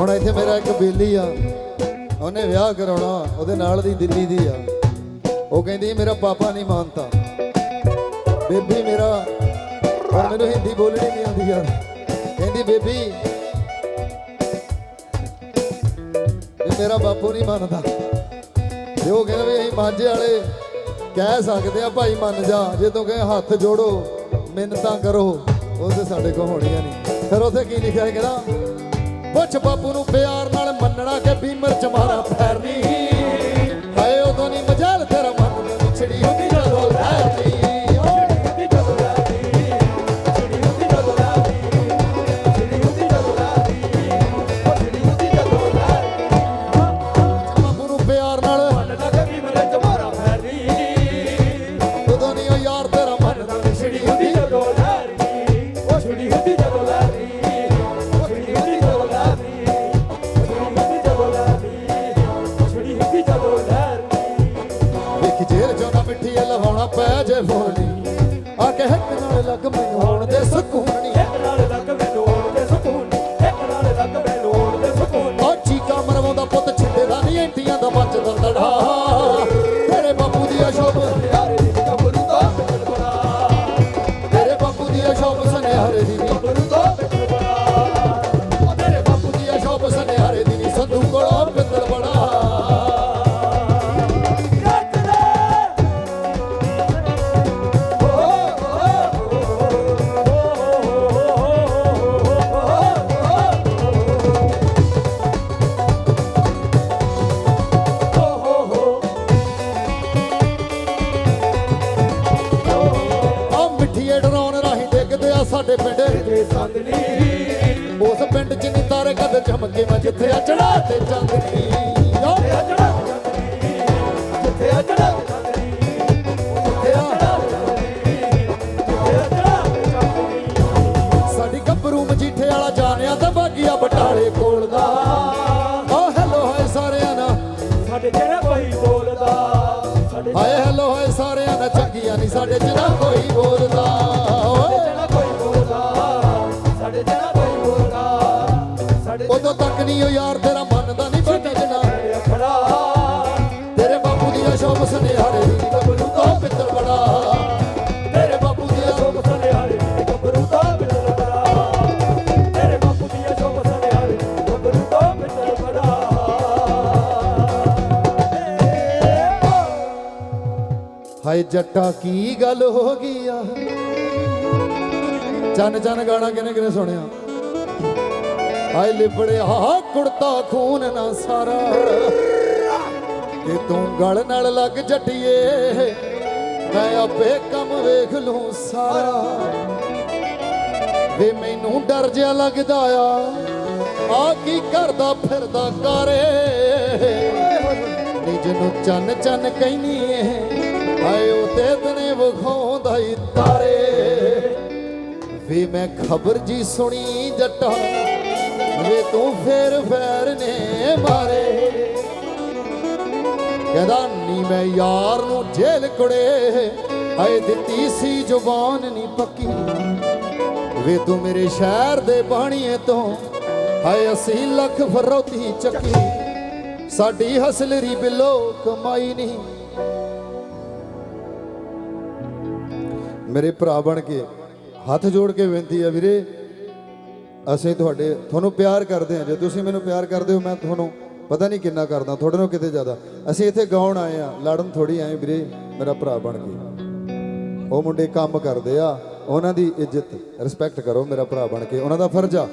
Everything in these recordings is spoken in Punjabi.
ਹੁਣ ਇੱਥੇ ਮੇਰਾ ਇੱਕ ਬੇਲੀ ਆ। ਉਹਨੇ ਵਿਆਹ ਕਰਾਉਣਾ, ਉਹਦੇ ਨਾਲ ਦੀ ਦਿੱਲੀ ਦੀ ਆ। ਉਹ ਕਹਿੰਦੀ, ਮੇਰਾ ਪਾਪਾ ਨਹੀਂ ਮੰਨਦਾ। ਬੇਬੀ ਮੇਰਾ ਪਰ ਮੈਨੂੰ ਹਿੰਦੀ ਬੋਲਣੀ ਨਹੀਂ ਆਉਂਦੀ ਯਾਰ। ਕਹਿੰਦੀ, ਬੇਬੀ, ਵੀ ਮੇਰਾ ਬਾਪੂ ਨਹੀਂ ਮੰਨਦਾ। ਤੇ ਉਹ ਕਹਿੰਦਾ ਵੀ ਅਸੀਂ ਮਾਂਝੇ ਵਾਲੇ ਕਹਿ ਸਕਦੇ ਆ, ਭਾਈ ਮੰਨ ਜਾ। ਜੇ ਤੂੰ ਕਹੇ ਹੱਥ ਜੋੜੋ, ਮਿੰਨਤਾਂ ਕਰੋ, ਉਹ ਤੇ ਸਾਡੇ ਕੋਲ ਹੋਣੀਆਂ ਨਹੀਂ। ਫਿਰ ਉੱਥੇ ਕੀ ਲਿਖਿਆ ਹੈ ਕਹਿੰਦਾ? ਪੁੱਛ ਬਾਪੂ ਨੂੰ ਪਿਆਰ ਨਾਲ ਮੰਨਣਾ ਕਿ ਬੀਮਰ ਚ ਮਾਰਾ ਫੈਰਨੀ। ਹਾਏ ਉਦੋਂ ਨਹੀਂ ਕਿ ਨਾਲ ਸਾਡੇ ਪਿੰਡ ਉਸ ਪਿੰਡ ਚ ਨੀ ਤਾਰੇ ਕਦ ਚਮਕੇ ਮੈਂ ਜਿੱਥੇ ਆ ਚੜਾ ਤੇ ਚੰਦਨੀ ਆ ਸਾਡੀ ਗੱਭਰੂ ਮਜੀਠੇ ਵਾਲਾ ਜਾਣਿਆ ਤਾਂ ਬਾਗੀਆ ਬਟਾਲੇ ਕੋਲ ਦਾ। ਹੈਲੋ ਸਾਰਿਆਂ ਨਾਲ। ਸਾਡੇ ਜਿਹੜਾ ਕੋਈ ਬੋਲਦਾ ਹਾਏ ਹੈਲੋ ਹਾਏ ਸਾਰਿਆਂ ਨਾਲ। ਚੰਗੀਆਂ ਨਹੀਂ ਸਾਡੇ ਨਾ ਕੋਈ ਬੋਲਦਾ। ਬਾਪੂ ਦੀ ਅਸ਼ੋਭ ਗੱਭਰੂ ਤੋਂ ਪਿੱਤਲ ਬੜਾ ਤੇਰੇ ਬਾਪੂ ਦੀ ਸ਼ੋਭ ਸਨਿਆਰੇ ਗੱਭਰੂ ਦਾ ਬਿਲਲ ਬੜਾ ਤੇਰੇ ਬਾਪੂ ਦੀ ਸ਼ੋਭ ਸਨਿਆਰੇ ਗੱਭਰੂ ਦਾ ਬਿਲਲ ਬੜਾ ਹਾਏ ਜੱਟਾ, ਕੀ ਗੱਲ ਹੋ ਗਈ ਆ? ਚੰਨ ਚੰਨ ਗਾਣਾ ਕਿਨੇ ਕਿਨੇ ਸੁਣਿਆ? ਹਾਏ ਲਿਬੜਿਆ ਕੁੜਤਾ ਖੂਨ ਨਾ ਸਾਰਾ। ਕਿ ਤੂੰ ਗਲ ਨਾਲ ਲੱਗ ਜੱਟੀਏ। ਮੈਂ ਆਪੇ ਕੰਮ ਵੇਖ ਲੂੰ ਸਾਰਾ। ਵੇ ਮੈਨੂੰ ਡਰ ਜਿਹਾ ਲੱਗਦਾ ਆ। ਆ ਕੀ ਕਰਦਾ ਫਿਰਦਾ ਕਾਰੇ। ਨਿਜ ਨੂੰ ਚੰਨ ਚੰਨ ਕਹਿਨੀ ਏ। ਹਾਏ, ਉਹ ਤੇ ਤਨੇ ਵਿਖਾਉਂਦਾ ਈ ਤਾਰੇ। ਵੇ ਮੈਂ ਖਬਰ ਜੀ ਸੁਣੀ ਜੱਟਾ ਵੇ ਤੂੰ ਫੇਰ ਫੇਰ ਨੇ ਮਾਰੇ। ਕਹਿੰਦਾ, ਨੀ ਮੈਂ ਯਾਰ ਨੂੰ ਜੇਲ ਕੁੜੇ, ਹਾਏ ਦਿੱਤੀ ਸੀ ਜ਼ੁਬਾਨ ਨਹੀਂ ਪੱਕੀ। ਵੇ ਤੂੰ ਮੇਰੇ ਸ਼ਹਿਰ ਦੇ ਬਾਣੀਏ ਤੋਂ, ਹਾਏ 80 ਲੱਖ ਫਰੋਤੀ ਚੱਕੀ। ਸਾਡੀ ਹਸਲਰੀ ਬਿੱਲੋ ਕਮਾਈ ਨਹੀਂ ਮੇਰੇ ਭਰਾ ਬਣ ਕੇ ਹੱਥ ਜੋੜ ਕੇ ਬੇਨਤੀ ਆ ਵੀਰੇ, ਅਸੀਂ ਤੁਹਾਡੇ, ਤੁਹਾਨੂੰ ਪਿਆਰ ਕਰਦੇ ਹਾਂ ਜੇ ਤੁਸੀਂ ਮੈਨੂੰ ਪਿਆਰ ਕਰਦੇ ਹੋ, ਮੈਂ ਤੁਹਾਨੂੰ ਪਤਾ ਨਹੀਂ ਕਿੰਨਾ ਕਰਦਾ, ਤੁਹਾਡੇ ਨਾਲ ਕਿਤੇ ਜ਼ਿਆਦਾ। ਅਸੀਂ ਇੱਥੇ ਗਾਉਣ ਆਏ ਆ ਲੜਨ ਥੋੜੀ ਆਏ ਵੀਰੇ, ਮੇਰਾ ਭਰਾ ਬਣ ਕੇ। ਉਹ ਮੁੰਡੇ ਕੰਮ ਕਰਦੇ ਆ, ਉਹਨਾਂ ਦੀ ਇੱਜ਼ਤ ਰਿਸਪੈਕਟ ਕਰੋ ਮੇਰਾ ਭਰਾ ਬਣ ਕੇ, ਉਹਨਾਂ ਦਾ ਫਰਜ਼ ਆ।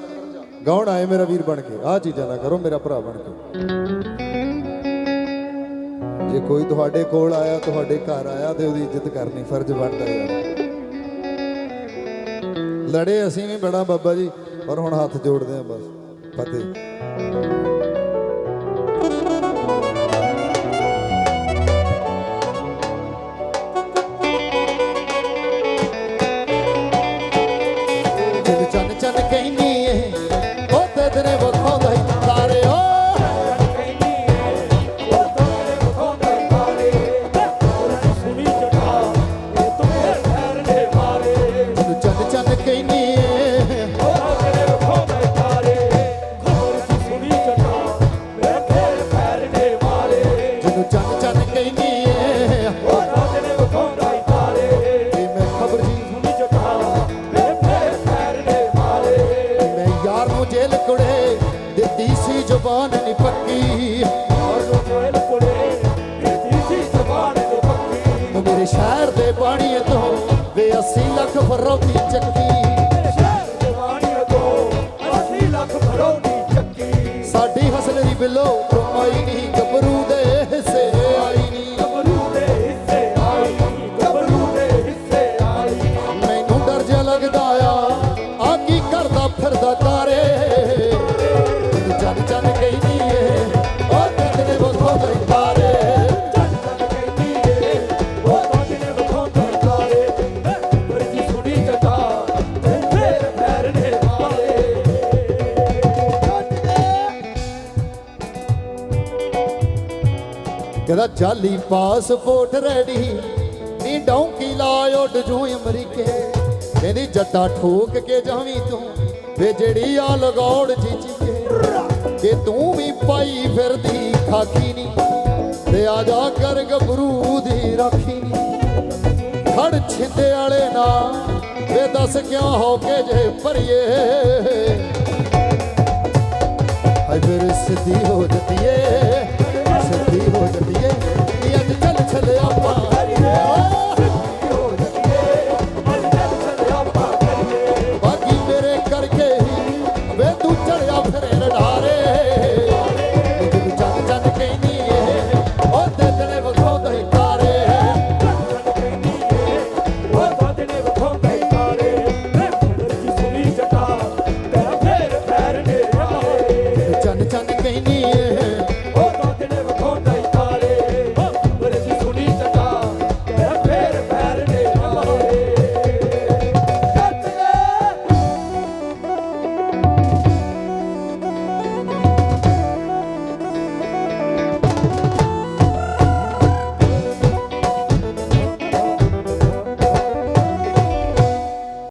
ਗਾਉਣ ਆਏ ਮੇਰਾ ਵੀਰ ਬਣ ਕੇ, ਆਹ ਚੀਜ਼ਾਂ ਨਾ ਕਰੋ ਮੇਰਾ ਭਰਾ ਬਣ ਕੇ। ਜੇ ਕੋਈ ਤੁਹਾਡੇ ਕੋਲ ਆਇਆ, ਤੁਹਾਡੇ ਘਰ ਆਇਆ ਤੇ ਉਹਦੀ ਇੱਜ਼ਤ ਕਰਨੀ, ਫਰਜ਼ ਬਣਦਾ ਯਾਰ ਲੜੇ ਅਸੀਂ ਵੀ ਬੜਾ ਬਾਬਾ ਜੀ, ਪਰ ਹੁਣ ਹੱਥ ਜੋੜਦੇ ਆ ਬਸ, ਫਤਿਹ। ਸ਼ਹਿਰ ਦੇ ਬਾਣੀਏ ਤੋਂ ਵੇ 80 ਲੱਖ ਫਰੋਤੀ ਚੱਕੀ। ਸ਼ਹਿਰ ਜਵਾਨੀਆਂ ਤੋਂ 80 ਲੱਖ ਫਰੋਟੀ ਚੱਕੀ। ਸਾਡੀ ਹਸਲਰੀ ਬਿੱਲੋ ਕਮਾਈ ਨਹੀਂ ਕਹਿੰਦਾ ਜਾਲੀ ਪਾਸਪੋਰਟ ਰੈਡੀ। ਨੀ ਡੌਂਕੀ ਲਾਇਓ ਡਜੂ ਅਮਰੀਕੇ। ਕਹਿੰਦੀ ਜੱਟਾ ਠੋਕ ਕੇ ਜਾਵੀਂ ਤੂੰ, ਵੇ ਜਿਹੜੀ ਆ ਲਗੌੜ ਚੀਚੀ ਕੇ ਤੂੰ ਵੀ ਪਾਈ ਫਿਰਦੀ ਖਾਕੀ ਨੀ। ਤੇ ਆ ਜਾ ਕਰ ਗੱਭਰੂ ਦੀ ਰਾਖੀ। ਨੀ ਖੜ ਛਿੰਦੇ ਵਾਲੇ ਨਾ, ਵੇ ਦੱਸ ਕਿਉਂ ਹੋ ਕੇ ਜੇ ਭਰੀਏ। ਹਾਏ ਫਿਰ ਸਿੱਧੀ ਹੋ ਜਤੀਏ। Wow.